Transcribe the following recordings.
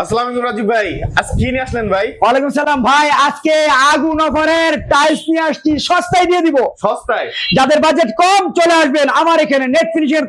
আসসালামু আলাইকুম রাজীব ভাই আজ কি নিয়ে আসলেন ভাই? ওয়ালাইকুম সালাম ভাই আজকে আগুন অফারের টাইলস নিয়ে আসছি সস্তায় দিয়ে দিব। সস্তায়? যাদের বাজেট কম চলে আসবেন। আমার এখানে নেট ফিনিশিং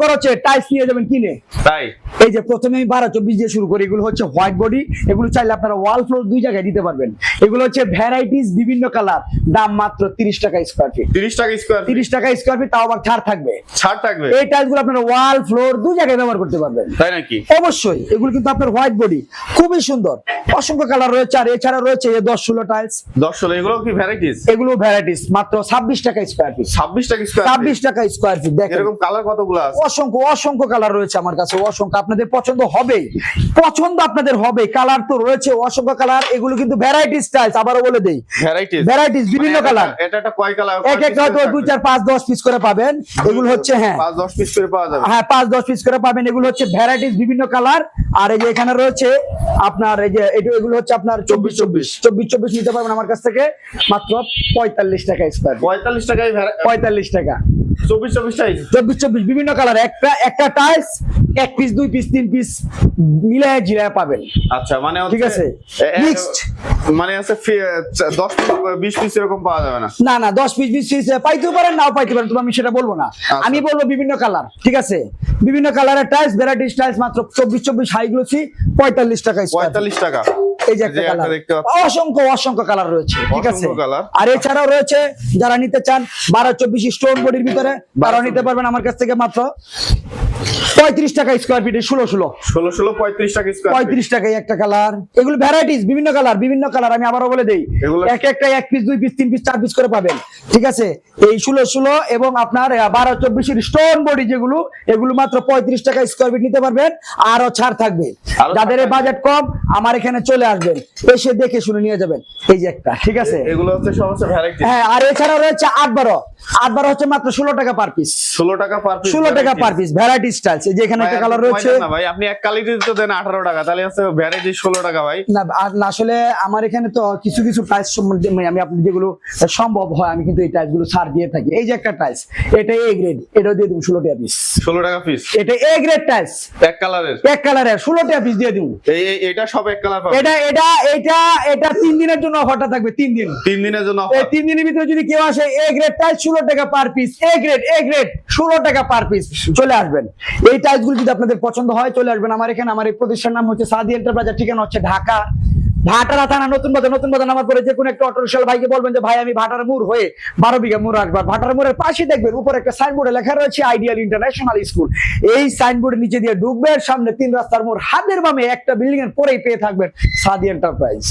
টাইলস নিয়ে যাবেন কিনে। তাই? এই যে প্রথমে আমি বারো চব্বিশ দিয়ে শুরু করি এগুলো হচ্ছে হোয়াইট বডি এগুলো চাইলে আপনারা ওয়াল ফ্লোর দুই জায়গায় দিতে পারবেন। এগুলো হচ্ছে ভ্যারাইটিস বিভিন্ন কালার দাম মাত্র তিরিশ টাকা স্কোয়ার ফিট তিরিশ টাকা স্কোয়ার তিরিশ টাকা স্কোয়ার ফিট তাও আবার ছাড় থাকবে। ছাড় থাকবে? এই টাইলসগুলো আপনারা ওয়াল ফ্লোর দুই জায়গায় ব্যবহার করতে পারবেন। তাই নাকি? অবশ্যই এগুলো কিন্তু আপনার হোয়াইট বডি খুবই সুন্দর। অসংখ্য কালার রয়েছে আর এছাড়া রয়েছে দশ ষোলো টাইলস দশ ষোলো এগুলো কি ভ্যারাইটিস এগুলো ভ্যারাইটিস মাত্র ছাব্বিশ টাকা স্কোয়ার ফিট ছাব্বিশ টাকা স্কোয়ার ছাব্বিশ টাকা স্কোয়ার ফিট দেখেন। এরকম কালার কতগুলো আছে? অসংখ্য অসংখ্য কালার রয়েছে আমার কাছে অসংখ্য। আপনাদের পছন্দ হবেই। পছন্দ আপনাদের হবে কালার তো রয়েছে অসংখ্য কালার এগুলো কিন্তু ভ্যারাইটিস টাইলস আবারও বলে দেই। ভ্যারাইটিস ভ্যারাইটিস বিভিন্ন কালার এটা একটা কয় কালার এক একটা হয়তো দুই চার পাঁচ দশ পিস করে পাবেন। এগুলো হচ্ছে হ্যাঁ। পাঁচ দশ পিস করে পাওয়া যাবে। হ্যাঁ পাঁচ দশ পিস করে পাবেন। এগুলো হচ্ছে ভ্যারাইটিস বিভিন্ন কালার আর এই যে এখানে রয়েছে আপনার এই যে এটা- এগুলো হচ্ছে আপনার চব্বিশ চব্বিশ। চব্বিশ চব্বিশ নিতে পারবেন আমার কাছ থেকে। মাত্র পঁয়তাল্লিশ টাকা স্কোয়ার পঁয়তাল্লিশ টাকায় পঁয়তাল্লিশ টাকা। চব্বিশ চব্বিশ টাইস চব্বিশ চব্বিশ বিভিন্ন কালার একটা একটা টাইলস এক পিস দুই পিস তিন পিস মিলায় জিলায় পাবেন। আচ্ছা মানে ঠিক আছে। এ- মানে আছে ফি- চা- দশ পিস বিশ পিস এরকম পাওয়া যাবে না? না না দশ পিস বিশ পিস পাইতেও পারেন নাও পাইতে পারেন তবে আমি সেটা বলব না। আমি বলব বিভিন্ন কালার ঠিক আছে? বিভিন্ন কালারের টাইস ভ্যারাইটিস টাইলস মাত্র চব্বিশ চব্বিশ হাই গ্লোসি পঁয়তাল্লিশ টাকা feet। পঁয়তাল্লিশ টাকা। এই যে একটা কালার অসংখ্য অসংখ্য কালার রয়েছে ঠিক আছে? আর এছাড়াও রয়েছে যারা নিতে চান বারো চব্বিশ স্টোন বডির ভিতরে বারো নিতে পারবেন আমার কাছ থেকে মাত্র। পঁয়ত্রিশ টাকা স্কোয়ার ফিটে ষোলো ষোলো। ষোলো ষোলো পঁয়ত্রিশ টাকা স্কোয়ার পঁয়ত্রিশ টাকায় একটা কালার এগুলো ভ্যারাইটিস বিভিন্ন কালার বিভিন্ন কালার আমি আবারও বলে দেই। এক একটা এক পিস দুই পিস তিন পিস চার পিস করে পাবেন। ঠিক আছে? এই ষোলো ষোলো এবং আপনার বারো চব্বিশের স্টোন বডি যেগুলো এগুলো মাত্র পঁয়ত্রিশ টাকা স্কোয়ার ফিট নিতে পারবেন। আরও ছাড় থাকবে। যাদের বাজেট কম আমার এখানে চলে আসবেন। এসে দেখে শুনে নিয়ে যাবেন। এই যে একটা ঠিক আছে? এগুলো হচ্ছে ভ্যারাইটি হ্যাঁ আর এছাড়াও রয়েছে আট বারো। আট বারো হচ্ছে মাত্র ষোলো টাকা পার পিস ষোলো টাকা পার পিস টাকা পার পিস ভ্যারাইটি স্টাইলস এই যে এখানে একটা কালার রয়েছে না ভাই? আপনি এক তো দেন আঠারো টাকা তাহলে হচ্ছে ভ্যারাইটি ষোলো টাকা ভাই। না আসলে আমার এখানে তো কিছু কিছু টাইলস সম্বন্ধে মানে আমি আপনি যেগুলো সম্ভব হয় আমি কিন্তু এই টাইলসগুলো ছাড় দিয়ে থাকি। এই যে একটা টাইলস এটা এ গ্রেড এটাও দিয়ে দিন ষোলো টাকা পিস ষোলো টাকা পিস এটা এ গ্রেড টাইলস এক কালারের এক কালারের ষোলো টাকা পিস দিয়ে দিন এই- এটা সব এক কালার পাবে এটা এটা এটা এটা তিন দিনের জন্য অফারটা থাকবে তিন দিন। তিন দিনের জন্য এই তিন দিনের ভিতরে যদি কেউ আসে এ গ্রেড ষোলো টাকা per piece A grade A grade ষোলো টাকা পার পিস চলে আসবেন। এই যদি আপনাদের পছন্দ হয় চলে আসবেন আমার এখানে। আমার এই প্রতিষ্ঠান নাম হচ্ছে সাদি এন্টারপ্রাইজের ঠিকানা হচ্ছে ঢাকা। ভাটারা থানা নতুন বাজার নতুন বাজার নামার পরে যে কোনো একটা অটো রিক্সাওয়ালা ভাইকে বলবেন যে ভাই আমি ভাটার মুর হয়ে বারো বিঘা মুর আসবার। ভাটার মুরের পাশে দেখবেন উপরে একটা সাইনবোর্ডে লেখা রয়েছে আইডিয়াল ইন্টারন্যাশনাল স্কুল এই সাইনবোর্ডের নিচে দিয়ে ঢুকবেন সামনে তিন রাস্তার মোড় হাতের বামে একটা বিল্ডিং এর পরেই পেয়ে থাকবেন সাদি এন্টারপ্রাইজ